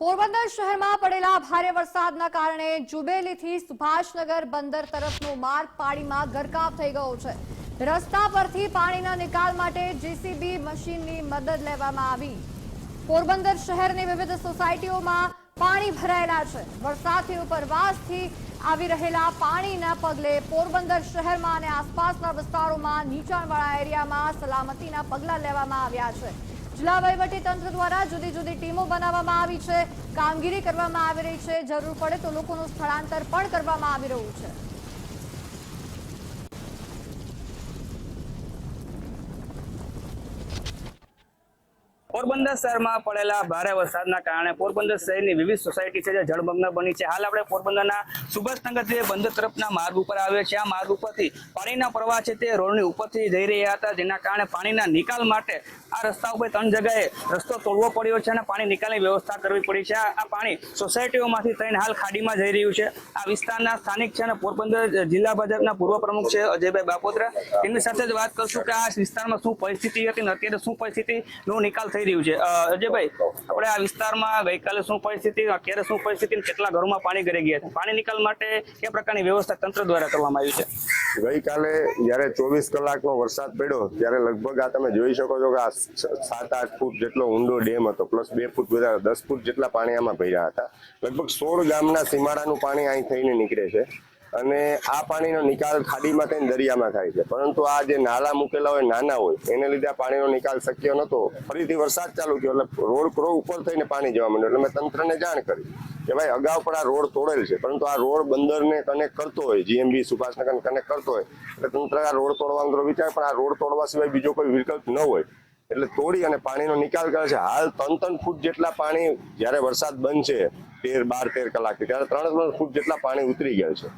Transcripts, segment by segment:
પોરબંદર શહેરમાં પડેલા ભારે વરસાદના કારણે જુબેલીથી સુભાષનગર બંદર તરફનો માર્ગ પાણીમાં ગરકાવ થઈ ગયો છે. રસ્તા પરથી પાણીના નિકાલ માટે જીસીબી મશીનની મદદ લેવામાં આવી. પોરબંદર શહેરની વિવિધ સોસાયટીઓમાં પાણી ભરાયેલા છે. વરસાદથી ઉપરવાસથી આવી રહેલા પાણીના પગલે પોરબંદર શહેરમાં અને આસપાસના વિસ્તારોમાં નીચાણવાળા એરિયામાં સલામતીના પગલાં લેવામાં આવ્યા છે. જિલ્લા વહીવટી તંત્ર દ્વારા જુદી જુદી ટીમો બનાવવામાં આવી છે, કામગીરી કરવામાં આવી રહી છે, જરૂર પડે તો લોકોનું સ્થળાંતર પણ કરવામાં આવી રહ્યું છે. પોરબંદર શહેરમાં પડેલા ભારે વરસાદના કારણે પોરબંદર શહેરની વિવિધ સોસાયટી છે, જે જળમગ્ન બની છે. હાલ આપણે પોરબંદરના સુભાષનગરથી બંદર તરફના માર્ગ ઉપર આવ્યો છે. આ માર્ગ ઉપરથી પાણીના પ્રવાહ છે તે રોડની ઉપરથી જઈ રહ્યા હતા, જેના કારણે પાણીના નિકાલ માટે આ રસ્તા ઉપર ત્રણ જગ્યાએ રસ્તો તોડવો પડ્યો છે અને પાણી નિકાલની વ્યવસ્થા કરવી પડી છે. આ પાણી સોસાયટીઓમાંથી થઈને હાલ ખાડીમાં જઈ રહ્યું છે. આ વિસ્તારના સ્થાનિક છે અને પોરબંદર જિલ્લા ભાજપના પૂર્વ પ્રમુખ છે અજયભાઈ બાપોત્રા તેમની સાથે જ વાત કરશું કે આ વિસ્તારમાં શું પરિસ્થિતિ હતી અને અત્યારે શું પરિસ્થિતિનો નિકાલ થઈ રહ્યું છે. અજયભાઈ, આપણે આ વિસ્તારમાં ગઈકાલે શું પરિસ્થિતિ, અત્યારે શું પરિસ્થિતિ કેટલા ઘરોમાં પાણી ઘરે ગયા છે? પાણી નિકાલ માટે કયા પ્રકારની વ્યવસ્થા તંત્ર દ્વારા કરવામાં આવી છે? ગઈકાલે જ્યારે ચોવીસ કલાકનો વરસાદ પડ્યો, ત્યારે લગભગ આ તમે જોઈ શકો છો કે આ સાત, આઠ ફૂટ જેટલો ઊંડો ડેમ હતો, પ્લસ બે ફૂટ વધારે દસ ફૂટ જેટલા પાણી આમાં ભર્યા હતા. લગભગ સોળ ગામના સીમાડાનું પાણી અહીં થઈને નીકળે છે. અને આ પાણીનો નિકાલ ખાડીમાં થઈને દરિયામાં થાય છે. પરંતુ આ જે નાલા મૂકેલા હોય, નાના હોય, એને લીધે પાણીનો નિકાલ શક્ય નહોતો. ફરીથી વરસાદ ચાલુ થયો, એટલે રોડ ક્રો ઉપર થઈને પાણી જવા માંડ્યું. એટલે મેં તંત્રને જાણ કરી કે ભાઈ, અગાઉ પણ આ રોડ તોડેલ છે, પરંતુ આ રોડ બંદરને કનેક્ટ કરતો હોય જીએમબી સુભાષનગર કનેક્ટ કરતો હોય, એટલે તંત્ર આ રોડ તોડવાનો તો વિચાર, પણ આ રોડ તોડવા સિવાય બીજો કોઈ વિકલ્પ ન હોય. એટલે તોડી અને પાણીનો નિકાલ કરે છે. હાલ ત્રણ ત્રણ ફૂટ જેટલા પાણી જ્યારે વરસાદ બંધ છે તેર બાર તેર કલાકથી, ત્યારે ત્રણ ત્રણ ફૂટ જેટલા પાણી ઉતરી ગયા છે.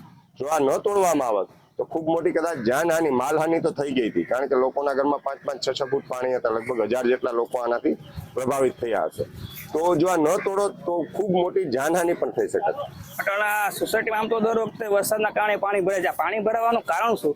જો આ ન તોડવામાં આવત તો ખૂબ મોટી કદાચ જાનહાની, માલહાનિ તો થઈ ગઈ હતી, કારણ કે લોકોના ઘરમાં પાંચ પાંચ, છ છ ફૂટ પાણી હતા, લગભગ હજાર જેટલા લોકો આનાથી પ્રભાવિત થયા હશે. તો જો આ ન તોડો, તો ખૂબ મોટી જાનહાની પણ થઈ શકે. પટોળા સોસાયટીમાં આમ તો દર વખતે વરસાદના કારણે પાણી ભરાય છે. પાણી ભરાવાનું કારણ શું?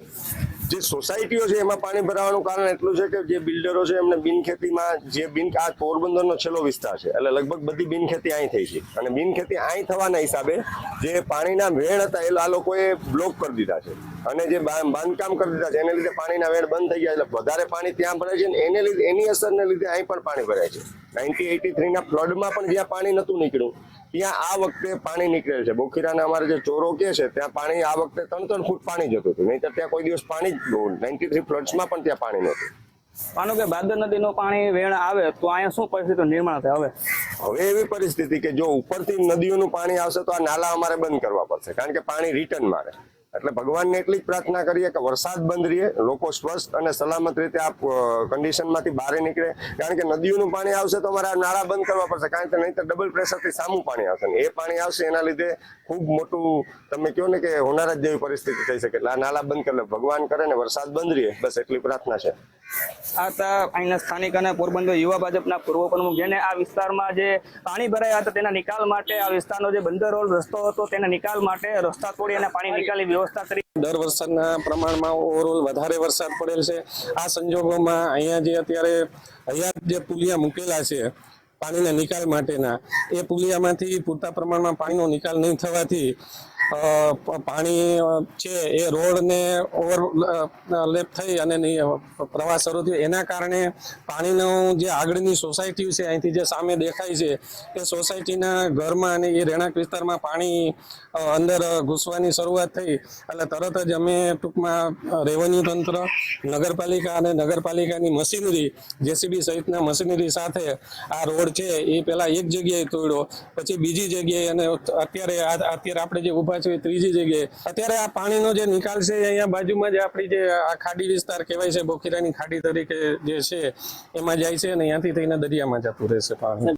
જે સોસાયટીઓ છે એમાં પાણી ભરાવાનું કારણ એટલું છે કે જે બિલ્ડરો છે એમને બિનખેતીમાં જે બિન આ પોરબંદરનો છેલ્લો વિસ્તાર છે. એટલે લગભગ બધી બિનખેતી અહીં થઈ છે. અને બિનખેતી અહીં થવાના હિસાબે જે પાણીના વેણ હતા એ આ લોકોએ બ્લોક કરી દીધા છે. અને જે બાંધકામ કરી દીધા છે, એને લીધે પાણીના વેણ બંધ થઈ ગયા એટલે વધારે પાણી ત્યાં ભરાય છે અને એને લીધે, એની અસરને લીધે અહીં પણ પાણી ભરાય છે. નાઇન્ટી એટી થ્રીના ફ્લડમાં પણ જ્યાં પાણી નહોતું નીકળ્યું ત્યાં આ વખતે પાણી નીકળે છે. બોખીરાના અમારે જે ચોરો કે છે ત્યાં પાણી આ વખતે ત્રણ ત્રણ ફૂટ પાણી જતું હતું. નહીં ત્યાં કોઈ દિવસ પાણી જ નાઇન્ટી થ્રી ફ્લડ્સમાં પણ ત્યાં પાણી નહોતું. માનો કે ભાદર નદીનું પાણી વેણ આવે તો અહીંયા શું પરિસ્થિતિ નિર્માણ થાય હવે? હવે એવી પરિસ્થિતિ કે જો ઉપરથી નદીઓનું પાણી આવશે તો આ નાલા અમારે બંધ કરવા પડશે. કારણ કે પાણી રિટર્ન મારે. એટલે ભગવાનને એટલી જ પ્રાર્થના કરીએ કે વરસાદ બંધ રહીએ, લોકો સ્વસ્થ અને સલામત રીતે આ કન્ડિશનમાંથી બહાર નીકળે. કારણ કે નદીઓનું પાણી આવશે તો અમારે નાળા બંધ કરવા પડશે. કારણ કે નહીં તો ડબલ પ્રેશરથી સામું પાણી આવશે એ પાણી આવશે, એના લીધે ખૂબ મોટું, તમે કહો ને કે હોનારત જેવી પરિસ્થિતિ થઈ શકે. એટલે આ નાળા બંધ કરે ભગવાન કરે ને વરસાદ બંધ રહે બસ એટલી પ્રાર્થના છે. આ અહીંના સ્થાનિક અને પોરબંદર યુવા ભાજપના પૂર્વ પ્રમુખ. જેને આ વિસ્તારમાં જે પાણી ભરાયા હતા તેના નિકાલ માટે આ વિસ્તારનો જે બંદર રસ્તો હતો તેના નિકાલ માટે રસ્તા તોડી અને પાણી નિકાલની વ્યવસ્થા કરી. દર વરસાદના પ્રમાણમાં ઓવરઓલ વધારે વરસાદ પડેલ છે. આ સંજોગોમાં અહીંયા જે અત્યારે હયાત જે પુલિયા મૂકેલા છે પાણીના નિકાલ માટેના, એ પુલિયામાંથી પૂરતા પ્રમાણમાં પાણીનો નિકાલ નહીં થવાથી પાણી છે, એ રોડને ઓવર લેપ થઈ અને પ્રવાહ શરૂ થયો. એના કારણે પાણીનું જે આગળની સોસાયટી છે, અહીંથી જે સામે દેખાય છે, એ સોસાયટીના ઘરમાં અને એ રહેણાંક વિસ્તારમાં પાણી અંદર ઘૂસવાની શરૂઆત થઈ. એટલે તરત જ અમે ટૂંકમાં રેવન્યુ તંત્ર, નગરપાલિકા અને નગરપાલિકાની મશીનરી, જેસીબી સહિતના મશીનરી સાથે આ રોડ છે, એ પેલા એક જગ્યાએ તોડ્યો. પછી બીજી જગ્યાએ અને અત્યારે અત્યારે આપણે જે ઊભા છે, ત્રીજી જગ્યાએ. અત્યારે આ પાણીનો જે નિકાલ છે, અહીંયા બાજુમાં જે આપણી જે આ ખાડી વિસ્તાર કહેવાય છે, બોખીરાની ખાડી તરીકે જે છે, એમાં જાય છે અને અહીંયાથી થઈને દરિયામાં જતું રહેશે પાણી.